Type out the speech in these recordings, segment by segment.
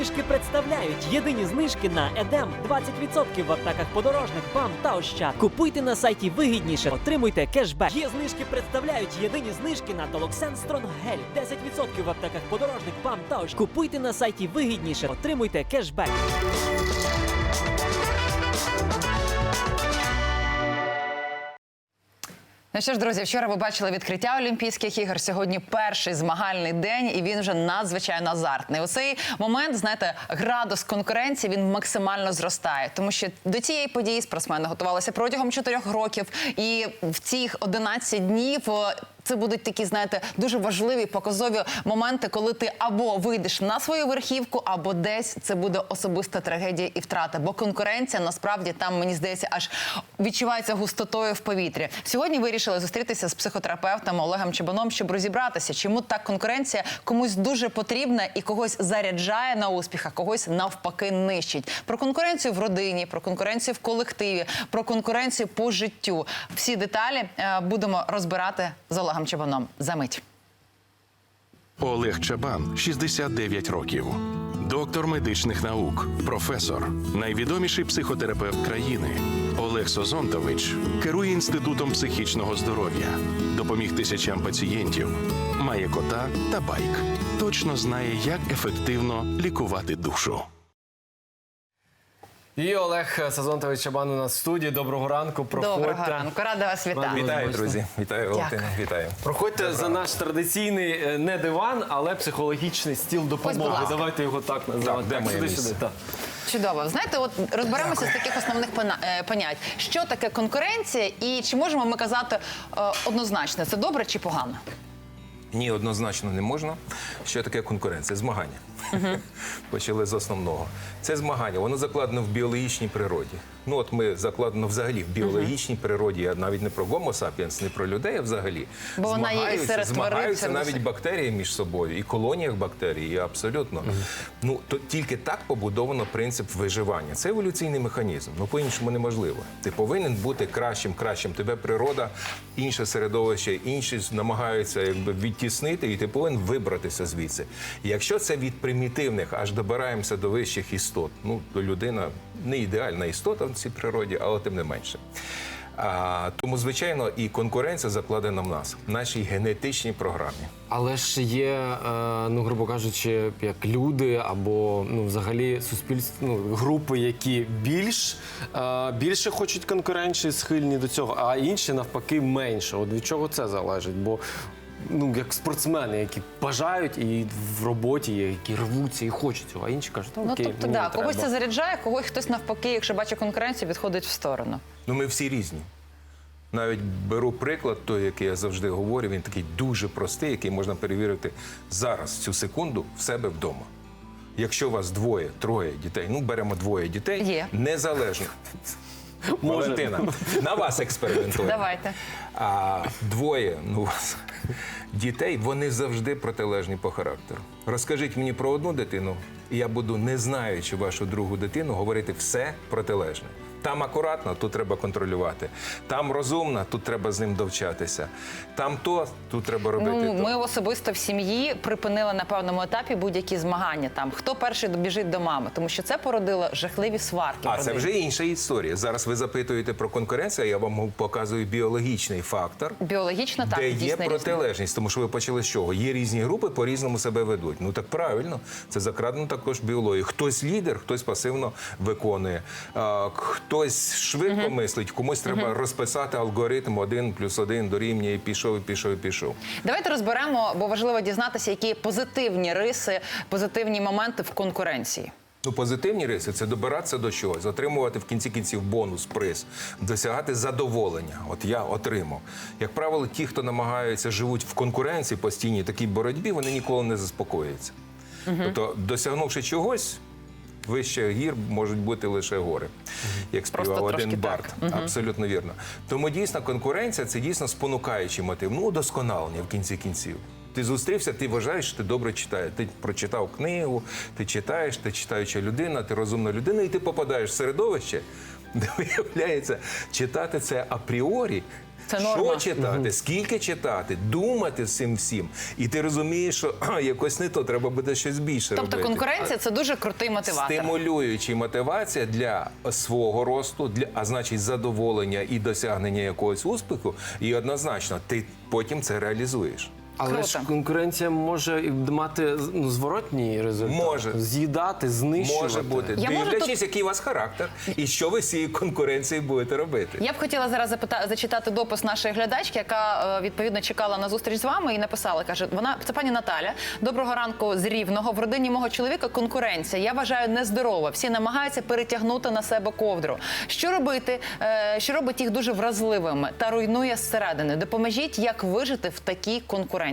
знижки представляють єдині знижки на Едем 20% в аптеках подорожних БАМ та Ощад. Купуйте на сайті вигідніше, отримуйте кешбек. Є знижки представляють єдині знижки на Толоксен Стронгель 10% в аптеках подорожних БАМ та Ощад. Купуйте на сайті вигідніше, отримуйте кешбек. Ну що ж, друзі, вчора ви бачили відкриття Олімпійських ігор. Сьогодні перший змагальний день, і він вже надзвичайно азартний. У цей момент, знаєте, градус конкуренції він максимально зростає, тому що до цієї події спортсмени готувалися протягом чотирьох років, і в цих 11 днів. Це будуть такі, знаєте, дуже важливі показові моменти, коли ти або вийдеш на свою верхівку, або десь це буде особиста трагедія і втрата. Бо конкуренція насправді там мені здається аж відчувається густотою в повітрі. Сьогодні вирішили зустрітися з психотерапевтом Олегом Чебаном, щоб розібратися, чому так конкуренція комусь дуже потрібна і когось заряджає на успіх, а когось навпаки нищить. Про конкуренцію в родині, про конкуренцію в колективі, про конкуренцію по життю. Всі деталі е, будемо розбирати з Олегом Чебаном за мить. Олег Чабан, 69 років. Доктор медичних наук, професор, найвідоміший психотерапевт країни. Олег Созонтович керує інститутом психічного здоров'я, допоміг тисячам пацієнтів, має кота та байк. Точно знає, як ефективно лікувати душу. І Олег Сазонтович Чабан у нас в студії. Доброго ранку. Проходьте. Доброго ранку, рада вас вітати. Вітаю, друзі. Вітаю, Валентина. Вітаю. Проходьте за наш традиційний е, не диван, але психологічний стіл допомоги. Давайте його так називати. де Так, сюди, сюди. Так. Чудово. Знаєте, от розберемося з таких основних е, понять. Що таке конкуренція, і чи можемо ми казати е, однозначно, це добре чи погано? Ні, однозначно не можна. Що таке конкуренція? Змагання. Почали з основного. Це змагання, воно закладено в біологічній природі. Ну от ми закладено взагалі в біологічній природі, я навіть не про Homo sapiens, не про людей, а взагалі. Бо вона є і Змагаються- серед змагаються навіть бактерії між собою, і колоніях бактерій, і абсолютно. Ну то тільки так побудовано принцип виживання. Це еволюційний механізм. Ну по-іншому неможливо. Ти повинен бути кращим, кращим. Тебе природа, інше середовище, інші намагаються якби відтіснити, і ти повинен вибратися звідси. Якщо це від примітивних аж добираємося до вищих істот, ну людина не ідеальна істота в цій природі, але тим не менше. А, тому, звичайно, і конкуренція закладена в нас, в нашій генетичній програмі. Але ж є, е, ну грубо кажучи, як люди або ну взагалі суспільство, ну, групи, які більш е, більше хочуть конкуренції, схильні до цього, а інші навпаки менше. От від чого це залежить? Бо ну як спортсмени, які бажають і в роботі є, які рвуться і хочуть цього, а інші кажуть, «Та Ну тобто, мені да, не когось треба». це заряджає, когось хтось навпаки, якщо бачить конкуренцію, відходить в сторону. Ну, ми всі різні. Навіть беру приклад, той, який я завжди говорю, він такий дуже простий, який можна перевірити зараз, цю секунду, в себе вдома. Якщо у вас двоє, троє дітей, ну беремо двоє дітей, Є. незалежно. Валентина, на вас експериментуємо. Давайте. А двоє ну, дітей, вони завжди протилежні по характеру. Розкажіть мені про одну дитину, і я буду, не знаючи вашу другу дитину, говорити все протилежне. Там акуратно, тут треба контролювати. Там розумна, тут треба з ним довчатися. Там то, тут треба робити. Ну, то. ми особисто в сім'ї припинили на певному етапі будь-які змагання. Там хто перший добіжить до мами, тому що це породило жахливі сварки. А це вже інша історія. Зараз ви запитуєте про конкуренцію, я вам показую біологічний фактор. біологічно так де є дійсно різні. протилежність, тому що ви почали з чого? Є різні групи, по-різному себе ведуть. Ну так правильно, це закрадено також біологію. Хтось лідер, хтось пасивно виконує, а, хтось швидко мислить, комусь треба розписати алгоритм один плюс один дорівнює, і пішов, пішов, пішов. Давайте розберемо, бо важливо дізнатися, які позитивні риси, позитивні моменти в конкуренції. Ну, позитивні риси це добиратися до чогось, отримувати в кінці кінців бонус, приз, досягати задоволення. От я отримав. Як правило, ті, хто намагаються живуть в конкуренції постійній такій боротьбі, вони ніколи не заспокоюються. Тобто, досягнувши чогось. Вище гір можуть бути лише гори, як співав один так. Барт. Абсолютно вірно. Тому дійсно конкуренція це дійсно спонукаючий мотив. Ну, удосконалення в кінці кінців. Ти зустрівся, ти вважаєш, що ти добре читаєш. Ти прочитав книгу, ти читаєш, ти читаюча людина, ти розумна людина, і ти попадаєш в середовище, виявляється, читати це апріорі. Це норма. Що читати, скільки читати, думати з цим всім. І ти розумієш, що «А, якось не то, треба буде щось більше Тобто робити. конкуренція це дуже крутий мотиватор. Стимулююча мотивація для свого росту, для а значить задоволення і досягнення якогось успіху, і однозначно ти потім це реалізуєш. Але Круто. ж конкуренція може мати ну, зворотній результат. Може. З'їдати, знищувати. Може бути, Я можу дивлячись, тут- який у вас характер, і що ви з цією конкуренцією будете робити. Я б хотіла зараз запита- зачитати допис нашої глядачки, яка е, відповідно чекала на зустріч з вами і написала. каже: вона це пані Наталя. Доброго ранку з рівного. В родині мого чоловіка конкуренція. Я вважаю нездорова. Всі намагаються перетягнути на себе ковдру. Що робити? Е, Що робить їх дуже вразливими та руйнує зсередини? Допоможіть, як вижити в такій конкуренції.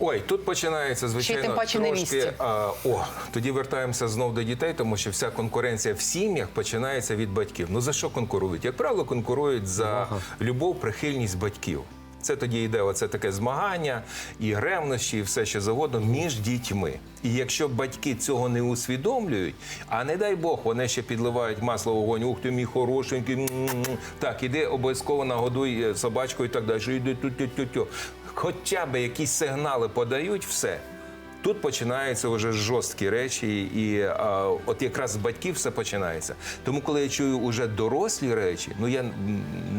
Ой, тут починається Ще й звичайно тим паче трошки. А, о, тоді вертаємося знов до дітей, тому що вся конкуренція в сім'ях починається від батьків. Ну за що конкурують? Як правило, конкурують за любов, прихильність батьків. Це тоді йде оце таке змагання, і ревнощі, і все що завгодно між дітьми. І якщо батьки цього не усвідомлюють, а не дай Бог, вони ще підливають масло в вогонь, ух ти мій хорошенький. м-м-м». Так, іди обов'язково нагодуй е, собачку і так далі. Іди тю-тю-тю-тю. Хоча б якісь сигнали подають, все. Тут починаються вже жорсткі речі, і а, от якраз з батьків все починається. Тому, коли я чую уже дорослі речі, ну я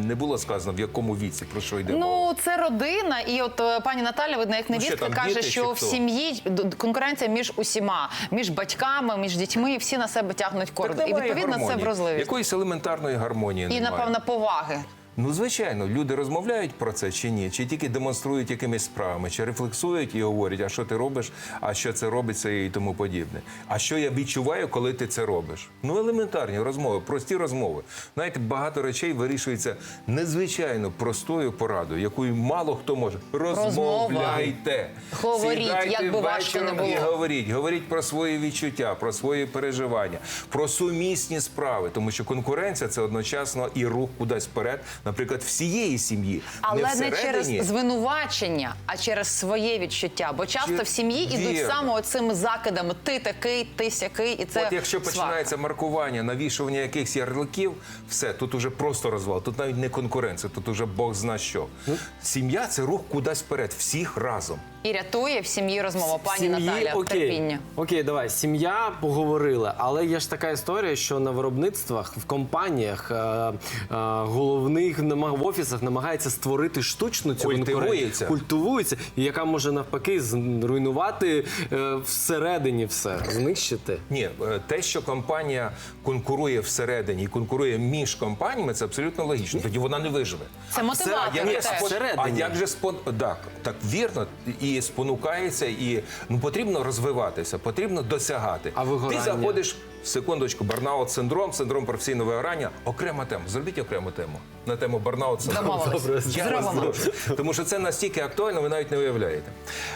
не було сказано в якому віці про що йде мова. Ну, це родина, і от е, пані Наталя, видно, як Ну, невістка, там, каже, діти що в сім'ї конкуренція між усіма, між батьками, між дітьми, всі на себе тягнуть кордон. І відповідно це гармонії. вразливість. Якоїсь елементарної гармонії І, немає. напевно, поваги. Ну, звичайно, люди розмовляють про це чи ні, чи тільки демонструють якимись справами, чи рефлексують і говорять, а що ти робиш, а що це робиться і тому подібне. А що я відчуваю, коли ти це робиш? Ну, елементарні розмови, прості розмови. Знаєте, багато речей вирішується незвичайно простою порадою, якою мало хто може. Розмовляйте. Говоріть, Сідайте як би важко не вечором і говоріть. Говоріть про свої відчуття, про свої переживання, про сумісні справи, тому що конкуренція це одночасно і рух кудись вперед, наприклад, всієї сім'ї. Але не, через звинувачення, а через своє відчуття. Бо часто Чи- в сім'ї ідуть саме оцими закидами: ти такий, ти сякий, і це От якщо сварка. починається маркування, навішування якихось ярликів, все тут уже просто розвал. Тут навіть не конкуренція, тут уже Бог зна що. Ну. Сім'я це рух кудись вперед, всіх разом. І рятує в сім'ї розмова. Пані Сім'ї, Наталя, окей, терпіння. Окей, давай. Сім'я поговорила, але є ж така історія, що на виробництвах, в компаніях, е, е, головних в офісах намагається створити штучну цю Культивується. конкуренцію. Культивується, і яка може навпаки зруйнувати е, всередині все, знищити. Ні, е, те, що компанія конкурує всередині і конкурує між компаніями, це абсолютно логічно. Тоді вона не виживе. Це а теж. спон- Всередині. А як же спон... так, так вірно, і спонукається, і ну потрібно розвиватися, потрібно досягати. А вигорання? Ти заходиш секундочку, барнаут синдром, синдром професійного вигорання. Окрема тема. Зробіть окрему тему на тему барнаут синдром. Я вас прошу. Тому що це настільки актуально, ви навіть не уявляєте.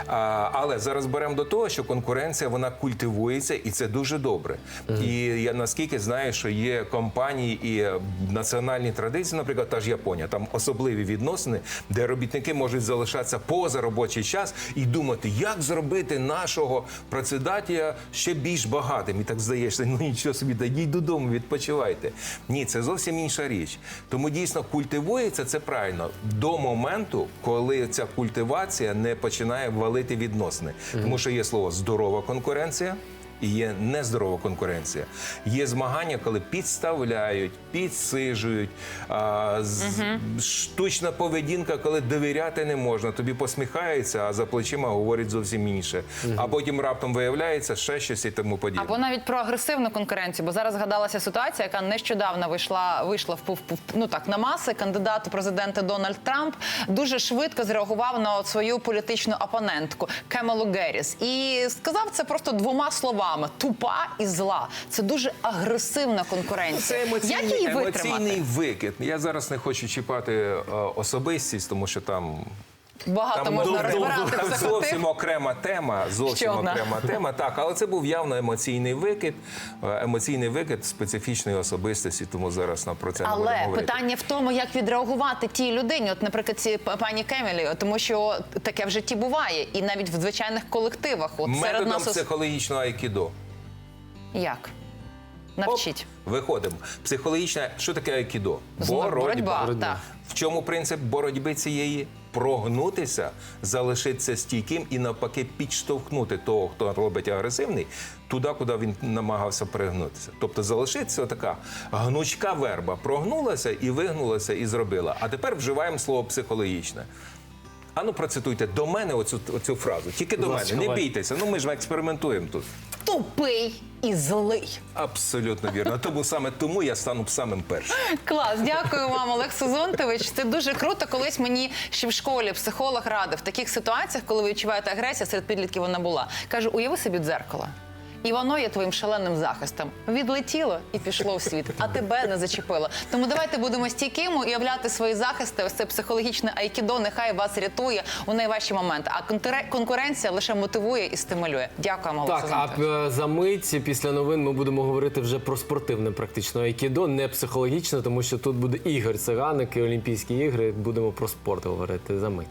А, але зараз беремо до того, що конкуренція вона культивується, і це дуже добре. І я наскільки знаю, що є компанії і е, національні традиції, наприклад, та ж Японія, там особливі відносини, де робітники можуть залишатися поза робочий час і думати, як зробити нашого працедатія ще більш багатим. І так здаєшся, ну нічого собі, да йдіть додому, відпочивайте. Ні, це зовсім інша річ. Тому дійсно культивується це правильно до моменту, коли ця культивація не починає валити відносини. Тому що є слово здорова конкуренція. І є нездорова конкуренція. Є змагання, коли підставляють, підсижують, а, з, штучна поведінка, коли довіряти не можна. Тобі посміхаються, а за плечима говорять зовсім інше. А потім раптом виявляється ще щось і тому подібне. Або навіть про агресивну конкуренцію, бо зараз згадалася ситуація, яка нещодавно вийшла, вийшла в, ну так на маси. Кандидат у президенти Дональд Трамп дуже швидко зреагував на свою політичну опонентку Кемелу Герріс і сказав це просто двома словами: тупа і зла. Це дуже агресивна конкуренція. Це емоційний, Як її емоційний викид. Я зараз не хочу чіпати е, особистість, тому що там багато можна дуже- розбирати там зовсім окрема тема. Зовсім окрема тема. Так, але це був явно емоційний викид, е, емоційний викид специфічної особистості, тому зараз нам про це не будемо Але говорити. питання в тому, як відреагувати тій людині, от, наприклад, ці пані Кемелі, тому що таке в житті буває, і навіть в звичайних колективах. От серед нас психологічного айкідо. як Оп, Виходимо. Психологічне, що таке айкідо? Знову боротьба. Так. В чому принцип боротьби цієї? Прогнутися, залишитися стійким і навпаки підштовхнути того, хто робить агресивний, туди, куди він намагався пригнутися. Тобто залишиться така гнучка верба, прогнулася і вигнулася, і зробила. А тепер вживаємо слово психологічне. Ану, процитуйте до мене оцю, оцю фразу. Тільки до мене. Не бійтеся. Ну ми ж експериментуємо тут. Тупий і злий. Абсолютно вірно. Тому саме тому я стану самим першим. Клас, дякую вам, Олег Сузонтович. Це дуже круто. Колись мені ще в школі психолог радив в таких ситуаціях, коли ви відчуваєте агресію, серед підлітків вона була. Каже, уяви собі дзеркало. І воно є твоїм шаленим захистом. Відлетіло і пішло в світ, а тебе не зачепило. Тому давайте будемо стійкими, уявляти свої захисти. Ось це психологічне айкідо, нехай вас рятує у найважчі моменти. А конкуре- конкуренція лише мотивує і стимулює. Дякуємо, Олег Так, а е, за мить після новин ми будемо говорити вже про спортивне практично айкідо, не психологічне, тому що тут буде Ігор Циганик і Олімпійські ігри. Будемо про спорт говорити за мить.